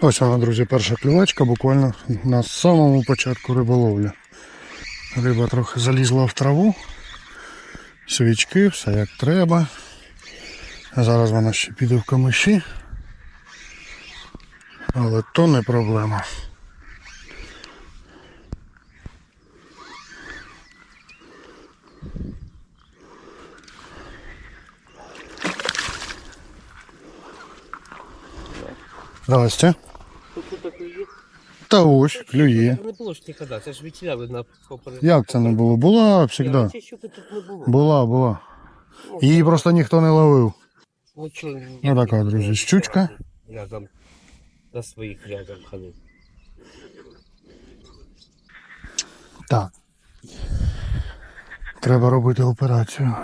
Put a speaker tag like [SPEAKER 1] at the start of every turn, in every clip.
[SPEAKER 1] Ось вона, друзі, перша клювачка буквально на самому початку риболовлі. Риба трохи залізла в траву, свічки, все як треба. Зараз вона ще піде в камиші. Але то не проблема. Здрасте. Та ось, клює.
[SPEAKER 2] Не було ж ніколи, це ж відсіля видно поперед.
[SPEAKER 1] Як це не було? Була завжди.
[SPEAKER 2] було.
[SPEAKER 1] Була, була. Її просто ніхто не ловив.
[SPEAKER 2] Ну, чого,
[SPEAKER 1] Ну, така, друзі, щучка.
[SPEAKER 2] Я там на своїх рядом ходив.
[SPEAKER 1] Так. Треба робити операцію.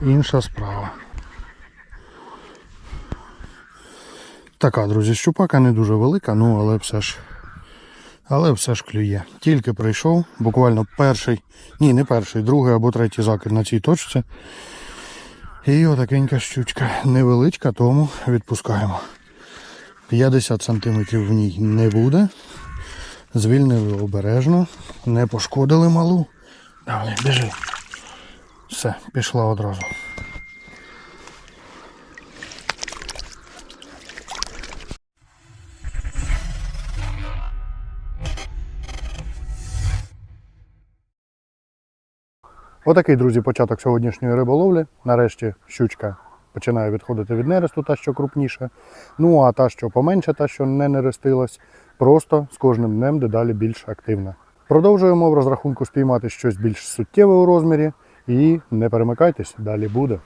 [SPEAKER 1] Інша справа. Така, друзі, щупака не дуже велика, ну але все ж але все ж клює. Тільки прийшов, буквально перший, ні, не перший, другий або третій закид на цій точці. І отакенька щучка. Невеличка, тому відпускаємо. 50 см в ній не буде. Звільнили обережно, не пошкодили малу. Давай, біжи. Все, пішла одразу. Отакий, друзі, початок сьогоднішньої риболовлі. Нарешті щучка починає відходити від нересту, та що крупніша. Ну а та, що поменше, та що не нерестилась, просто з кожним днем дедалі більш активна. Продовжуємо в розрахунку спіймати щось більш суттєве у розмірі. І не перемикайтесь, далі буде.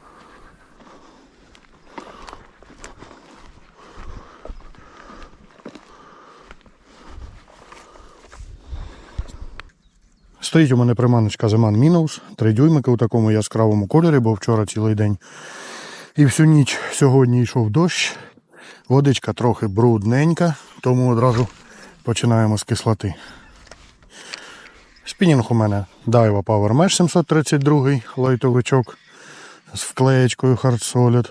[SPEAKER 1] Стоїть у мене приманочка Zeman Minnows, три дюймики у такому яскравому кольорі, бо вчора цілий день. І всю ніч сьогодні йшов дощ. Водичка трохи брудненька, тому одразу починаємо з кислоти. Спінінг у мене Daiwa Power Mesh 732 лайтовичок з вклеєчкою Hard Solid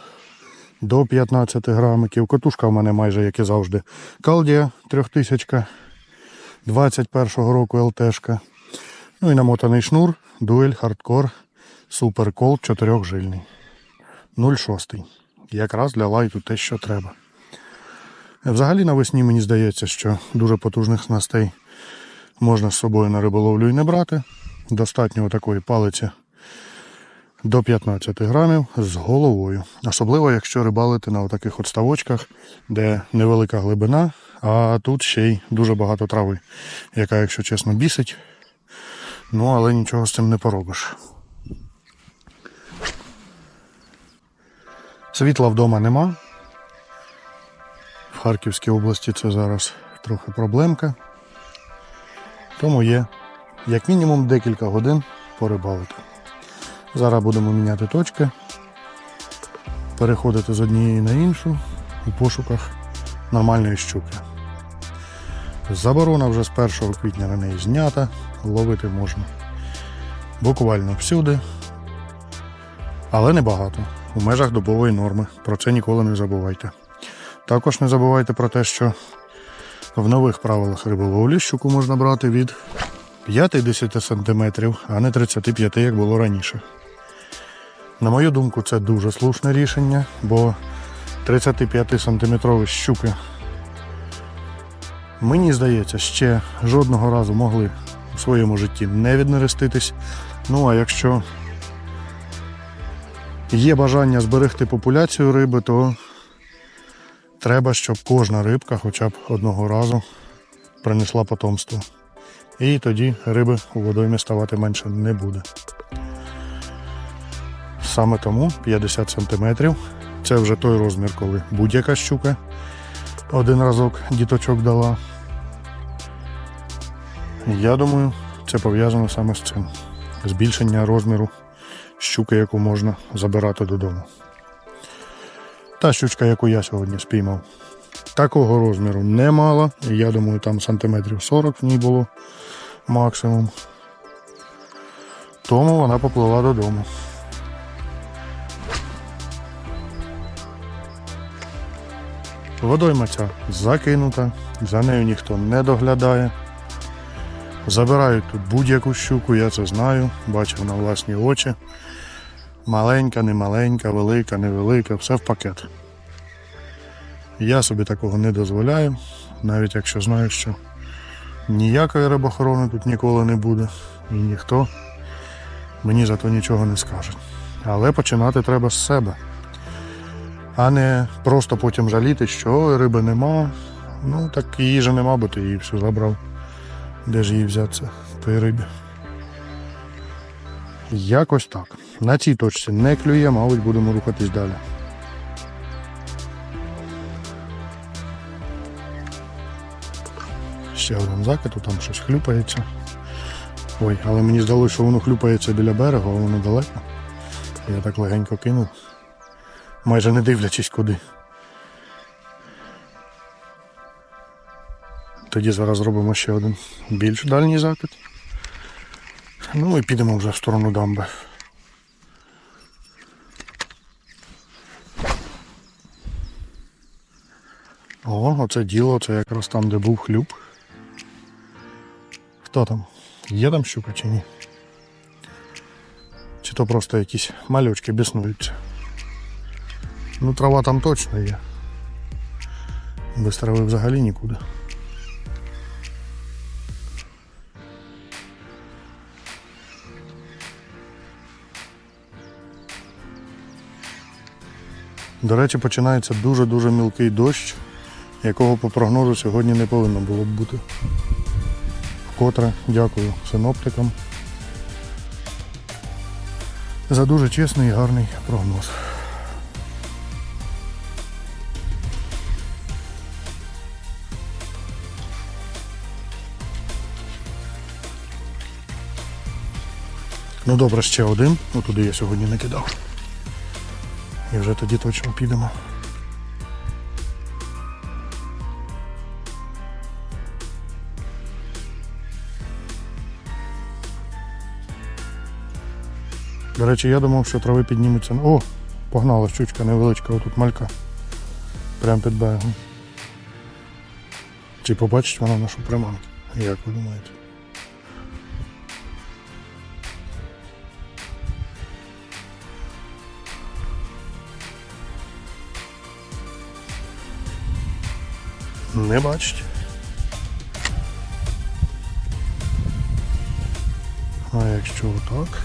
[SPEAKER 1] до 15 грамиків. Котушка в мене майже, як і завжди. Калдія 3000 21-го року ЛТшка. Ну і намотаний шнур Дуель Super Cold 4 жильний. 0,6. Якраз для лайту те, що треба. Взагалі навесні мені здається, що дуже потужних снастей можна з собою на риболовлю і не брати. Достатньо такої палиці до 15 грамів з головою. Особливо, якщо рибалити на таких ставочках, де невелика глибина, а тут ще й дуже багато трави, яка, якщо чесно, бісить. Ну, але нічого з цим не поробиш. Світла вдома нема. В Харківській області це зараз трохи проблемка. Тому є як мінімум декілька годин порибалити. Зараз будемо міняти точки, переходити з однієї на іншу у пошуках нормальної щуки. Заборона вже з 1 квітня на неї знята, ловити можна буквально всюди, але небагато, у межах добової норми. Про це ніколи не забувайте. Також не забувайте про те, що в нових правилах риболовлі щуку можна брати від 50 см, а не 35, як було раніше. На мою думку, це дуже слушне рішення, бо 35 сантиметрові щуки Мені здається, ще жодного разу могли в своєму житті не віднереститись. Ну а якщо є бажання зберегти популяцію риби, то треба, щоб кожна рибка хоча б одного разу принесла потомство. І тоді риби у водоймі ставати менше не буде. Саме тому 50 см це вже той розмір, коли будь-яка щука один разок діточок дала. Я думаю, це пов'язано саме з цим. Збільшення розміру щуки, яку можна забирати додому. Та щучка, яку я сьогодні спіймав, такого розміру немало. Я думаю, там сантиметрів 40 в ній було максимум. Тому вона поплила додому. Водойма ця закинута, за нею ніхто не доглядає. Забирають тут будь-яку щуку, я це знаю, бачив на власні очі. Маленька, не маленька, велика, невелика, все в пакет. Я собі такого не дозволяю, навіть якщо знаю, що ніякої рибохорони тут ніколи не буде, і ніхто мені за то нічого не скаже. Але починати треба з себе, а не просто потім жаліти, що «Ой, риби нема. Ну так її же нема, бо ти її всю забрав. Де ж її взятися, тої рибі? Якось так. На цій точці не клює, мабуть, будемо рухатись далі. Ще один закид, там щось хлюпається. Ой, але мені здалося, що воно хлюпається біля берега, а воно далеко. Я так легенько кинув, майже не дивлячись куди. Тоді зараз зробимо ще один більш дальній закид. Ну і підемо вже в сторону дамби. О, оце діло, це якраз там, де був хлюб. Хто там? Є там щука чи ні? Чи то просто якісь малючки біснуються? Ну, трава там точно є. Без трави взагалі нікуди. До речі, починається дуже-дуже мілкий дощ, якого по прогнозу сьогодні не повинно було б бути. Вкотре дякую синоптикам за дуже чесний і гарний прогноз. Ну добре, ще один. Ну туди я сьогодні не кидав. І вже тоді точно підемо. До речі, я думав, що трави підніметься. О, погнала щучка невеличка, отут малька. Прямо під берегом. Чи побачить вона нашу приманку? Як ви думаєте? Не бачить. А якщо отак.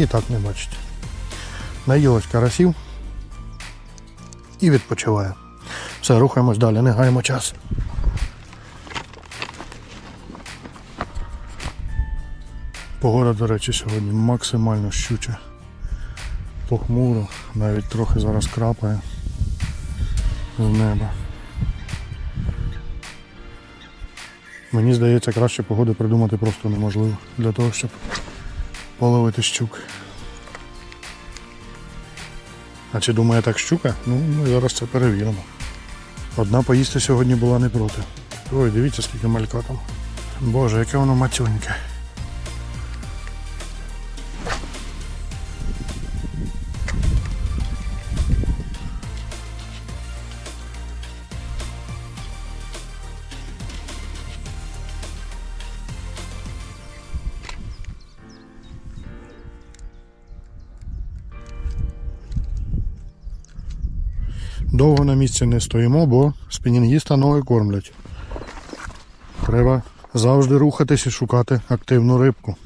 [SPEAKER 1] І так не бачить. Наїлась карасів і відпочиває. Все, рухаємось далі, не гаємо час. Погода, до речі, сьогодні максимально щуча. Похмуро, навіть трохи зараз крапає з неба. Мені здається, краще погоди придумати просто неможливо для того, щоб половити щук. А чи думає так щука? Ну, ми зараз це перевіримо. Одна поїсти сьогодні була не проти. Ой, дивіться, скільки малька там. Боже, яке воно матюньке. Довго на місці не стоїмо, бо спінінгіста ноги кормлять. Треба завжди рухатись і шукати активну рибку.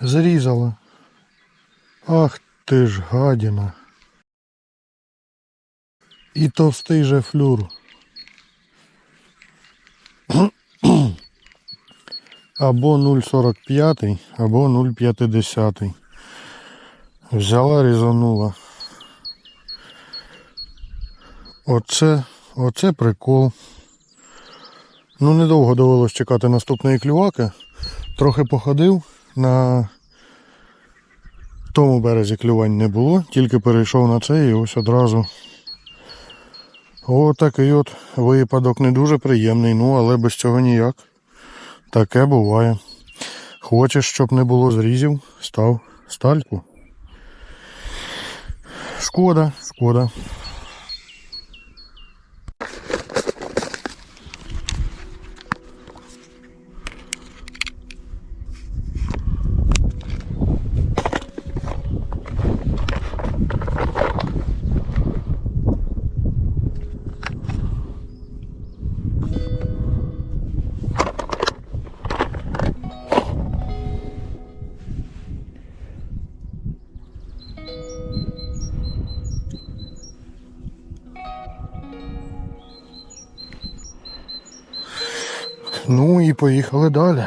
[SPEAKER 1] Зрізала. Ах ти ж гадіна. І товстий же флюр. Або 0,45, або 0,50. Взяла, різанула. Оце, оце прикол. Ну, недовго довелось чекати наступної клюваки. Трохи походив на тому березі клювань не було, тільки перейшов на цей і ось одразу. Отакий от випадок не дуже приємний, ну але без цього ніяк. Таке буває. Хочеш, щоб не було зрізів, став стальку. Шкода, шкода. Ну і поїхали далі.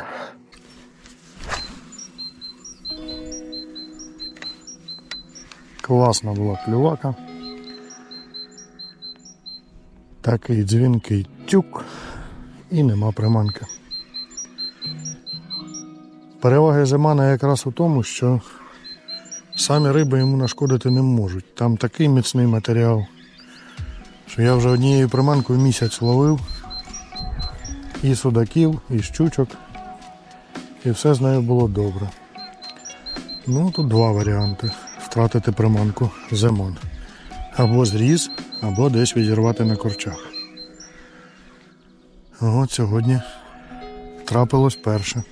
[SPEAKER 1] Класна була клювака. Такий дзвінкий тюк і нема приманки. Переваги зимана якраз у тому, що самі риби йому нашкодити не можуть. Там такий міцний матеріал, що я вже однією приманкою місяць ловив і судаків, і щучок. І все з нею було добре. Ну, тут два варіанти. Втратити приманку зимон. Або зріз, або десь відірвати на корчах. От сьогодні трапилось перше.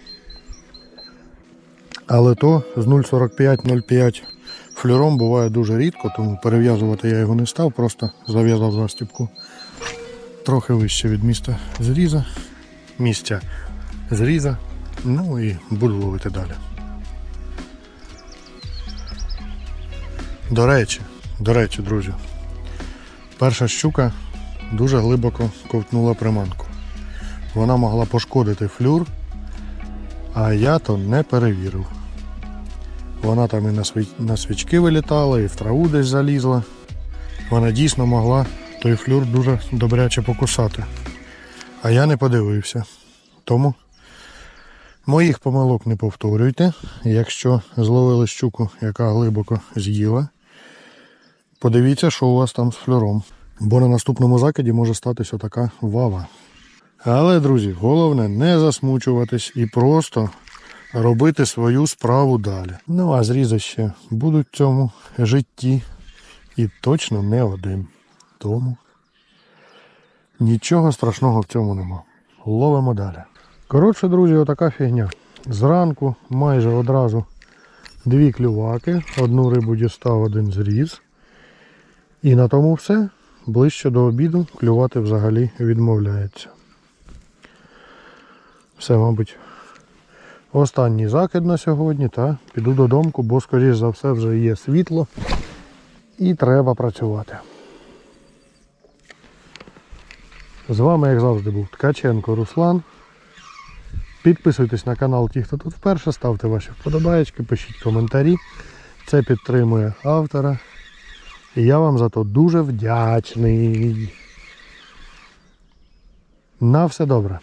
[SPEAKER 1] Але то з 0,45-0,5 флюром буває дуже рідко, тому перев'язувати я його не став, просто зав'язав застібку трохи вище від міста зріза, місця зріза. Ну і буду ловити далі. До речі, до речі, друзі, перша щука дуже глибоко ковтнула приманку. Вона могла пошкодити флюр, а я то не перевірив. Вона там і на, сві... на свічки вилітала, і в траву десь залізла. Вона дійсно могла той флюр дуже добряче покусати. А я не подивився. Тому моїх помилок не повторюйте. Якщо зловили щуку, яка глибоко з'їла, подивіться, що у вас там з флюром. Бо на наступному закиді може статися така вава. Але, друзі, головне не засмучуватись і просто робити свою справу далі. Ну а зрізи ще будуть в цьому житті і точно не один. Тому нічого страшного в цьому нема. Ловимо далі. Коротше, друзі, отака фігня. Зранку майже одразу дві клюваки, одну рибу дістав, один зріз. І на тому все. Ближче до обіду клювати взагалі відмовляється. Все, мабуть, останній закид на сьогодні, та піду додому, бо, скоріш за все, вже є світло і треба працювати. З вами, як завжди, був Ткаченко Руслан. Підписуйтесь на канал ті, хто тут вперше, ставте ваші вподобаєчки, пишіть коментарі. Це підтримує автора. І я вам за то дуже вдячний. На все добре.